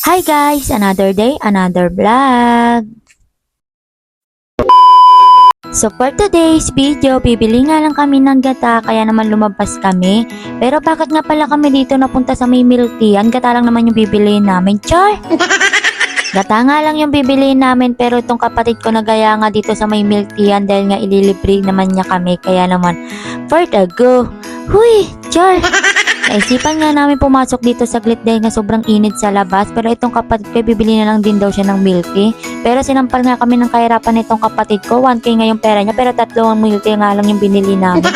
Hi guys! Another day, another vlog! So for today's video, bibili nga lang kami ng gata kaya naman lumabas kami. Pero bakit nga pala kami dito napunta sa may milk tea? Ang gata lang naman yung bibili namin. Char! Gata nga lang yung bibili namin pero itong kapatid ko nagaya nga dito sa may milk tea yan dahil nga ililibre naman niya kami kaya naman for the go. Huy! Char! Naisipan nga namin pumasok dito saglit dahil nga sobrang init sa labas pero itong kapatid ko bibili na lang din daw siya ng milk tea. Pero sinampal nga kami ng kahirapan nitong kapatid ko 1k nga yung pera niya pero tatlong milk tea nga lang yung binili namin.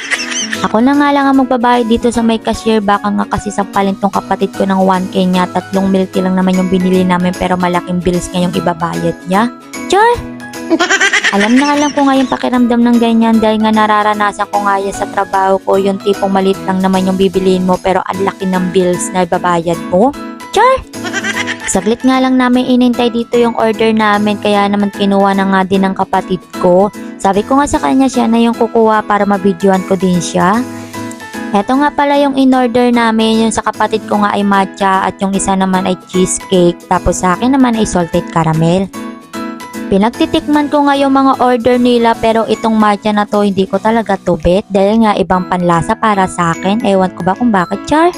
Ako na nga lang ang magbabayad dito sa may cashier baka nga kasi sampalin tong kapatid ko ng 1k niya tatlong milk tea lang naman yung binili namin pero malaking bills nga yung ibabayad niya. Char! Alam na alam ko nga yung pakiramdam ng ganyan dahil nga nararanasan ko nga yan sa trabaho ko yung tipong malit lang naman yung bibiliin mo pero ang laki ng bills na ibabayad mo. Char! Saglit nga lang namin inintay dito yung order namin kaya naman kinuha na nga din ng kapatid ko. Sabi ko nga sa kanya siya na yung kukuha para mabidyoan ko din siya. Eto nga pala yung in-order namin, yung sa kapatid ko nga ay matcha at yung isa naman ay cheesecake tapos sa akin naman ay salted caramel. Pinagtitikman ko nga yung mga order nila pero itong matcha na to hindi ko talaga tubit dahil nga ibang panlasa para sa akin. Ewan ko ba kung bakit, Char?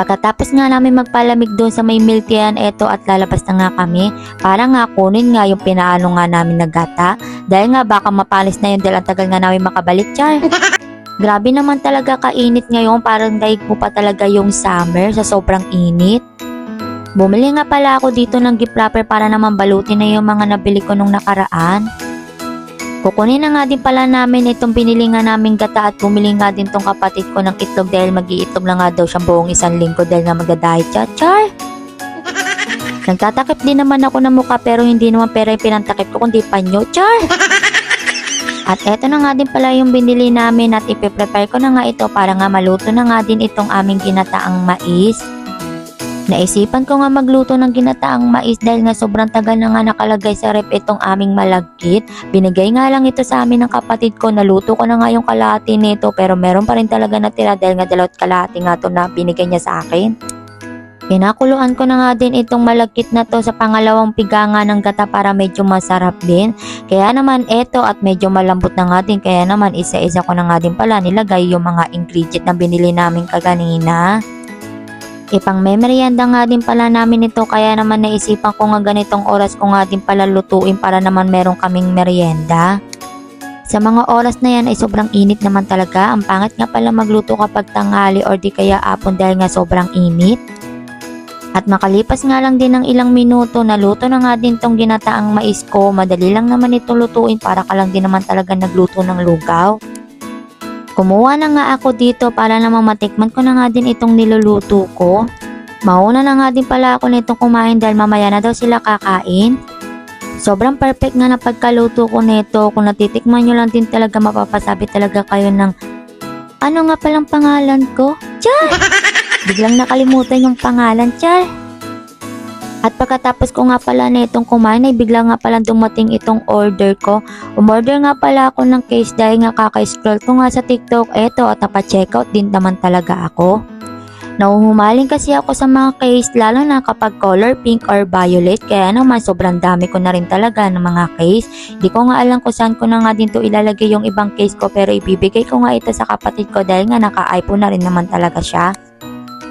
Pagkatapos nga namin magpalamig doon sa may milk yan, eto at lalabas na nga kami para nga kunin nga yung pinaano nga namin na gata dahil nga baka mapalis na yun dahil ang tagal nga namin makabalik, Char. Grabe naman talaga kainit ngayon parang daig mo pa talaga yung summer sa sobrang init. Bumili nga pala ako dito ng gift wrapper para naman balutin na yung mga nabili ko nung nakaraan. Kukunin na nga din pala namin itong binili nga namin gata at bumili nga din tong kapatid ko ng itlog dahil mag-iitlog na nga daw siyang buong isang linggo dahil nga magda-diet siya. Char! Nagtatakip din naman ako ng mukha pero hindi naman pera yung pinantakip ko kundi panyo. Char! At eto na nga din pala yung binili namin at ipiprepare ko na nga ito para nga maluto na nga din itong aming ginataang mais. Naisipan ko nga magluto ng ginataang mais dahil nga sobrang tagal na nga nakalagay sa rep itong aming malagkit. Binigay nga lang ito sa amin ng kapatid ko. Naluto ko na nga yung kalahati nito pero meron pa rin talaga natira dahil nga dalawat kalahati nga to na binigay niya sa akin. Pinakuluan ko na nga din itong malagkit na to sa pangalawang piga nga ng gata para medyo masarap din. Kaya naman eto at medyo malambot na nga din kaya naman isa-isa ko na nga din pala nilagay yung mga ingredient na binili namin kaganina. Ipang memorianda nga din pala namin ito kaya naman naisipan ko nga ganitong oras ko nga din pala lutuin para naman meron kaming merienda. Sa mga oras na yan ay sobrang init naman talaga. Ang pangit nga pala magluto kapag tanghali or di kaya apon dahil nga sobrang init. At makalipas nga lang din ng ilang minuto, naluto na nga din tong ginataang mais ko. Madali lang naman ito lutuin para ka lang din naman talaga nagluto ng lugaw. Kumuha na nga ako dito para naman matikman ko na nga din itong niluluto ko. Mauna na nga din pala ako nitong kumain dahil mamaya na daw sila kakain. Sobrang perfect nga na pagkaluto ko nito. Kung natitikman nyo lang din talaga mapapasabi talaga kayo ng ano nga palang pangalan ko? Char! Biglang nakalimutan yung pangalan, Char. At pagkatapos ko nga pala nitong kumain ay bigla nga pala dumating itong order ko. Umorder nga pala ako ng case dahil nga kaka-scroll ko nga sa TikTok eto at napa-checkout din naman talaga ako. Nauhumaling kasi ako sa mga case lalo na kapag color pink or violet kaya naman sobrang dami ko na rin talaga ng mga case. Di ko nga alam kung saan ko na nga din ilalagay yung ibang case ko pero ibibigay ko nga ito sa kapatid ko dahil nga naka-iPhone na rin naman talaga siya.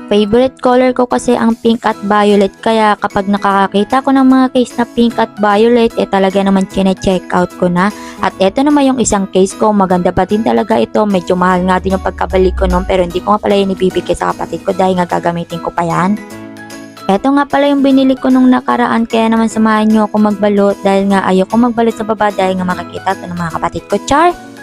Favorite color ko kasi ang pink at violet kaya kapag nakakakita ko ng mga case na pink at violet eh talaga naman chine-check out ko na. At eto naman yung isang case ko, maganda pa din talaga ito. Medyo mahal nga din yung pagkabalik ko nun pero hindi ko nga pala yun ibibigay sa kapatid ko dahil nga gagamitin ko pa yan. Eto nga pala yung binili ko nung nakaraan kaya naman samahan nyo ako magbalot dahil nga ayoko magbalot sa baba dahil nga makakita to ng mga kapatid ko. Char!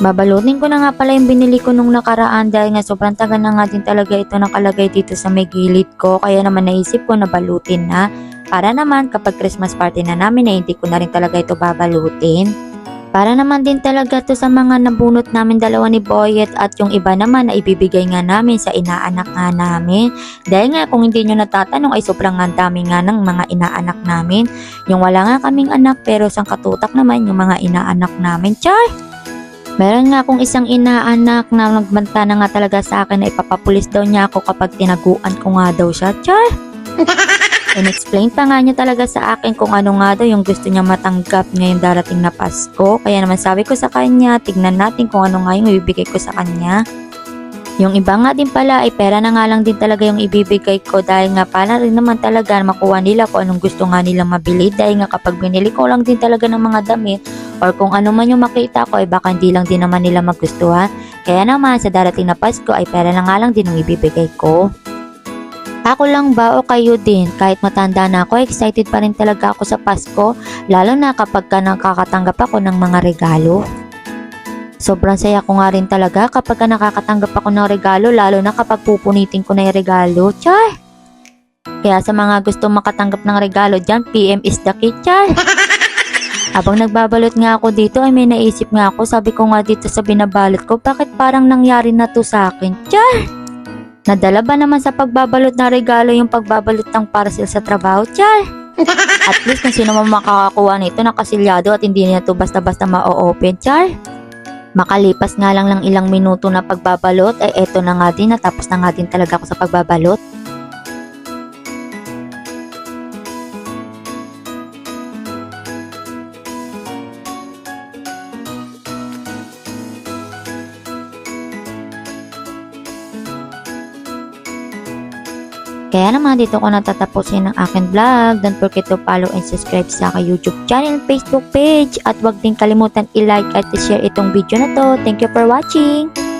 Babalutin ko na nga pala yung binili ko nung nakaraan dahil nga sobrang tagal na nga din talaga ito nakalagay dito sa may gilid ko kaya naman naisip ko na balutin na para naman kapag Christmas party na namin na hindi ko na rin talaga ito babalutin. Para naman din talaga to sa mga nabunot namin dalawa ni Boyet at yung iba naman na ibibigay nga namin sa inaanak nga namin. Dahil nga kung hindi nyo natatanong ay sobrang nga dami nga ng mga inaanak namin. Yung wala nga kaming anak pero sang katutak naman yung mga inaanak namin. Char! Meron nga akong isang inaanak na nagbanta na nga talaga sa akin na ipapapulis daw niya ako kapag tinaguan ko nga daw siya. Char! In-explain pa nga niya talaga sa akin kung ano nga daw yung gusto niya matanggap ngayong darating na Pasko. Kaya naman sabi ko sa kanya, tignan natin kung ano nga yung ibibigay ko sa kanya. Yung iba nga din pala ay pera na nga lang din talaga yung ibibigay ko dahil nga para rin naman talaga makuha nila kung anong gusto nga nilang mabili dahil nga kapag binili ko lang din talaga ng mga damit or kung ano man yung makita ko ay baka hindi lang din naman nila magustuhan. Kaya naman sa darating na Pasko ay pera na nga lang din yung ibibigay ko. Ako lang ba o kayo din? Kahit matanda na ako, excited pa rin talaga ako sa Pasko, lalo na kapag ka nakakatanggap ako ng mga regalo. Sobrang saya ko nga rin talaga kapag ka nakakatanggap ako ng regalo, lalo na kapag pupunitin ko na yung regalo. Char! Kaya sa mga gusto makatanggap ng regalo dyan, PM is the key, char! Habang nagbabalot nga ako dito ay may naisip nga ako, sabi ko nga dito sa binabalot ko, bakit parang nangyari na to sa akin? Char! Nadala ba naman sa pagbabalot na regalo yung pagbabalot ng parcel sa trabaho, Char? At least kung sino man makakakuha nito nakasilyado at hindi niya to basta-basta ma-open, Char. Makalipas nga lang ng ilang minuto na pagbabalot, ay eto na nga din, natapos na nga din talaga ako sa pagbabalot. Kaya naman dito ko natatapusin ang aking vlog. Don't forget to follow and subscribe sa aking YouTube channel, Facebook page. At huwag din kalimutan i-like at i-share itong video na to. Thank you for watching!